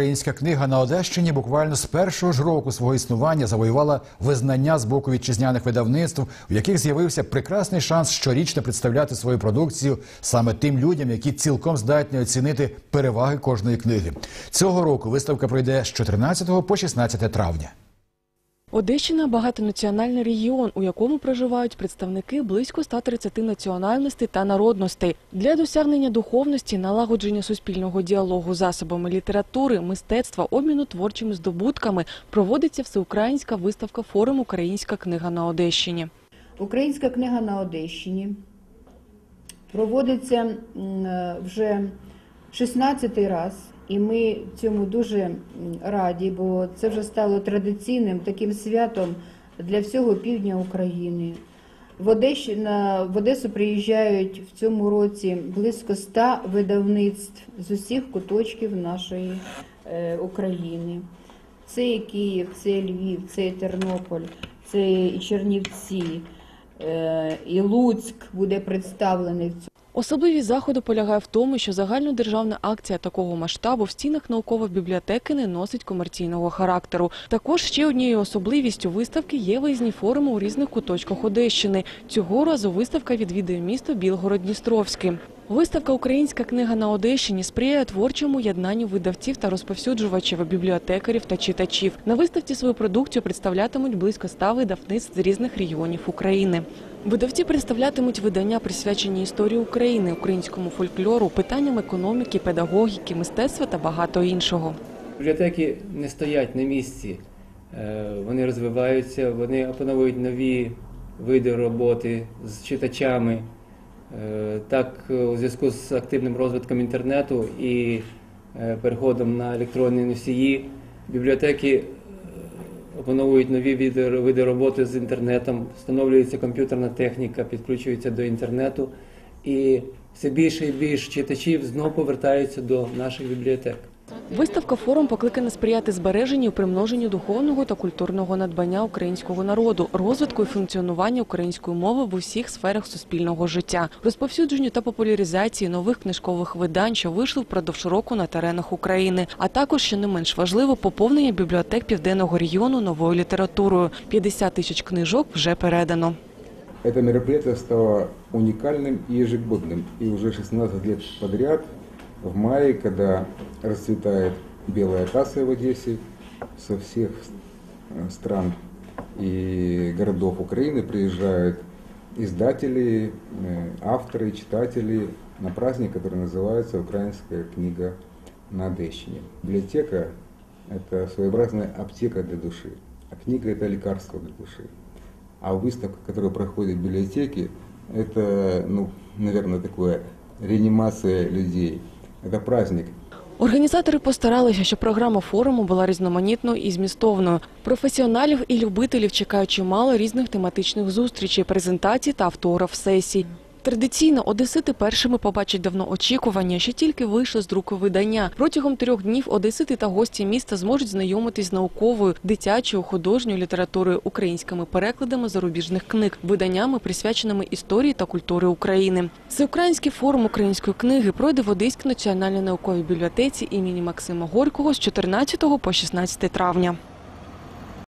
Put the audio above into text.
Українська книга на Одещині буквально з першого ж року свого існування завоювала визнання з боку вітчизняних видавництв, в яких з'явився прекрасний шанс щорічно представляти свою продукцію саме тим людям, які цілком здатні оцінити переваги кожної книги. Цього року виставка пройде з 14 по 16 травня. Одещина – багатонаціональний регіон, у якому проживають представники близько 130 національностей та народностей. Для досягнення духовності, налагодження суспільного діалогу засобами літератури, мистецтва, обміну творчими здобутками проводиться всеукраїнська виставка «Форум Українська книга на Одещині». Українська книга на Одещині проводиться е, вже 16-й раз, і ми цьому дуже раді, бо це вже стало традиційним таким святом для всього півдня України. В, Одещі, на, в Одесу приїжджають в цьому році близько 100 видавництв з усіх куточків нашої е, України. Це і Київ, це і Львів, це і Тернополь, це і Чернівці, е, і Луцьк буде представлений в цьому. Особливість заходу полягає в тому, що загальнодержавна акція такого масштабу в стінах наукової бібліотеки не носить комерційного характеру. Також ще однією особливістю виставки є виїзні форуми у різних куточках Одещини. Цього разу виставка відвідує місто Білгород-Дністровський. Виставка Українська книга на Одещині сприяє творчому єднанню видавців та розповсюджувачів, бібліотекарів та читачів. На виставці свою продукцію представлятимуть близько ста видавництв з різних регіонів України. Видавці представлятимуть видання, присвячені історії України, українському фольклору, питанням економіки, педагогіки, мистецтва та багато іншого. Бібліотеки не стоять на місці, Е, вони розвиваються, вони опановують нові види роботи з читачами. Е, Так, е, у зв'язку з активним розвитком інтернету і переходом на електронні носії, бібліотеки опановують нові види, роботи з інтернетом, встановлюється комп'ютерна техніка, підключується до інтернету, і все більше і більше читачів знову повертаються до наших бібліотек. Виставка форум покликана сприяти збереженню і примноженню духовного та культурного надбання українського народу, розвитку і функціонуванню української мови в усіх сферах суспільного життя, розповсюдженню та популяризації нових книжкових видань, що вийшли впродовж року на теренах України, а також, що не менш важливо, поповнення бібліотек південного регіону новою літературою. 50 тисяч книжок вже передано. Это мероприятие стало уникальным и ежегодным. И уже 16 лет подряд, в мае, когда расцветает белая касса в Одессе, со всех э, стран и городов Украины приезжают издатели, э, авторы, читатели на праздник, который называется «Украинская книга на Одещине». Библиотека – это своеобразная аптека для души, а книга – это лекарство для души. А выставка, которая проходит в библиотеке, это, ну, наверное, такое реанимация людей. Это праздник. Організатори постаралися, щоб програма форуму була різноманітною і змістовною. Професіоналів і любителів чекають чимало різних тематичних зустрічей, презентацій та автограф-сесій. Традиційно одесити першими побачать давно очікування, що тільки вийшло з друку видання. Протягом трьох днів одесити та гості міста зможуть знайомитись з науковою, дитячою, художньою літературою, українськими перекладами зарубіжних книг, виданнями, присвяченими історії та культури України. Всеукраїнський форум української книги пройде в Одеській національній науковій бібліотеці імені Максима Горького з 14 по 16 травня.